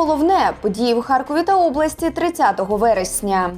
головне події в Харкові та області 30 вересня.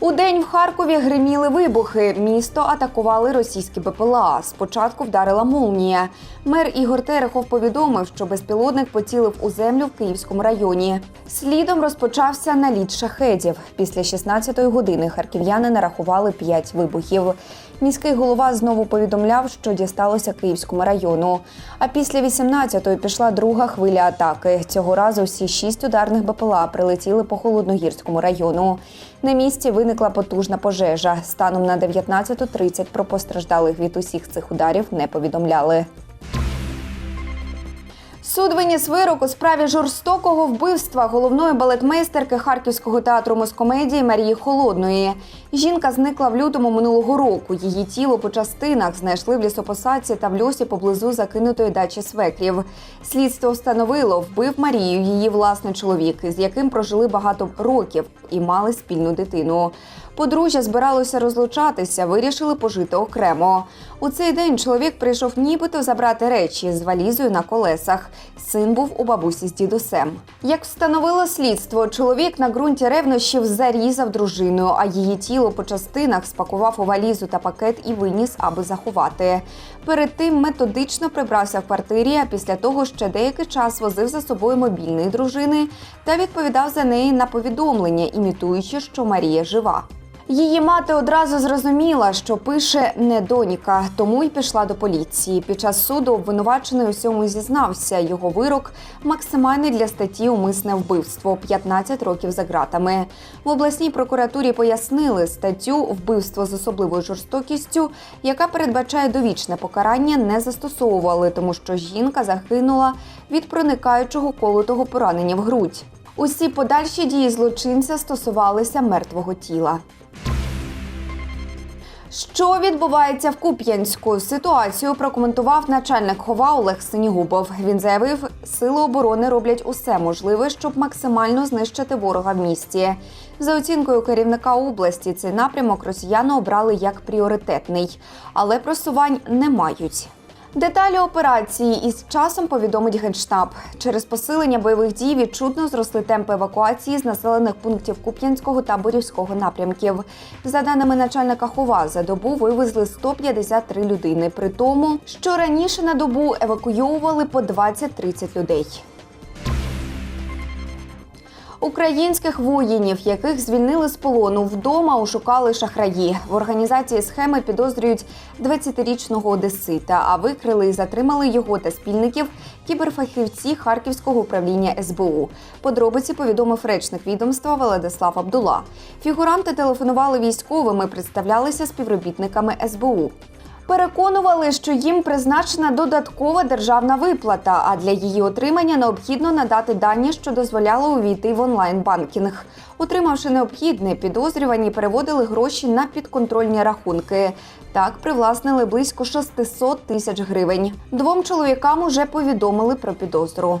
У день в Харкові гриміли вибухи. Місто атакували російські БПЛА. Спочатку вдарила молнія. Мер Ігор Терехов повідомив, що безпілотник поцілив у землю в Київському районі. Слідом розпочався наліт шахедів. Після 16-ї години харків'яни нарахували 5 вибухів. Міський голова знову повідомляв, що дісталося Київському району. А після 18-ї пішла друга хвиля атаки. Цього разу всі шість ударних БПЛА прилетіли по холодногірському району. На місці виникла потужна пожежа. Станом на 19.30 про постраждалих від усіх цих ударів не повідомляли. Суд виніс вирок у справі жорстокого вбивства головної балетмейстерки Харківського театру Москомедії Марії Холодної. Жінка зникла в лютому минулого року. Її тіло по частинах знайшли в лісопосадці та в льосі поблизу закинутої дачі свекрів. Слідство встановило, вбив Марію її власний чоловік, з яким прожили багато років і мали спільну дитину. Подружжя збиралося розлучатися, вирішили пожити окремо. У цей день чоловік прийшов нібито забрати речі з валізою на колесах. Син був у бабусі з дідусем. Як встановило слідство, чоловік на ґрунті ревнощів зарізав дружину, а її тіло по частинах спакував у валізу та пакет і виніс, аби заховати. Перед тим методично прибрався в квартирі, а після того ще деякий час возив за собою мобільний дружини та відповідав за неї на повідомлення, імітуючи, що Марія жива. Її мати одразу зрозуміла, що пише не доніка, тому й пішла до поліції. Під час суду обвинувачений усьому зізнався. Його вирок максимальний для статті Умисне вбивство 15 років за ґратами. В обласній прокуратурі пояснили статтю вбивство з особливою жорстокістю, яка передбачає довічне покарання, не застосовували, тому що жінка загинула від проникаючого колотого поранення в грудь. Усі подальші дії злочинця стосувалися мертвого тіла. Що відбувається в Куп'янську? Ситуацію прокоментував начальник хова Олег Синігубов. Він заявив, сили оборони роблять усе можливе, щоб максимально знищити ворога в місті. За оцінкою керівника області, цей напрямок росіяни обрали як пріоритетний, але просувань не мають. Деталі операції із часом повідомить генштаб. Через посилення бойових дій відчутно зросли темпи евакуації з населених пунктів Куп'янського та Борівського напрямків. За даними начальника хова, за добу вивезли 153 людини. При тому, що раніше на добу евакуйовували по 20-30 людей. Українських воїнів, яких звільнили з полону вдома, ушукали шахраї. В організації схеми підозрюють 20-річного одесита, а викрили і затримали його та спільників кіберфахівці Харківського управління СБУ. Подробиці повідомив речник відомства Владислав Абдула. Фігуранти телефонували військовим і представлялися співробітниками СБУ. Переконували, що їм призначена додаткова державна виплата, а для її отримання необхідно надати дані, що дозволяло увійти в онлайн-банкінг. Отримавши необхідне, підозрювані переводили гроші на підконтрольні рахунки. Так привласнили близько 600 тисяч гривень. Двом чоловікам уже повідомили про підозру.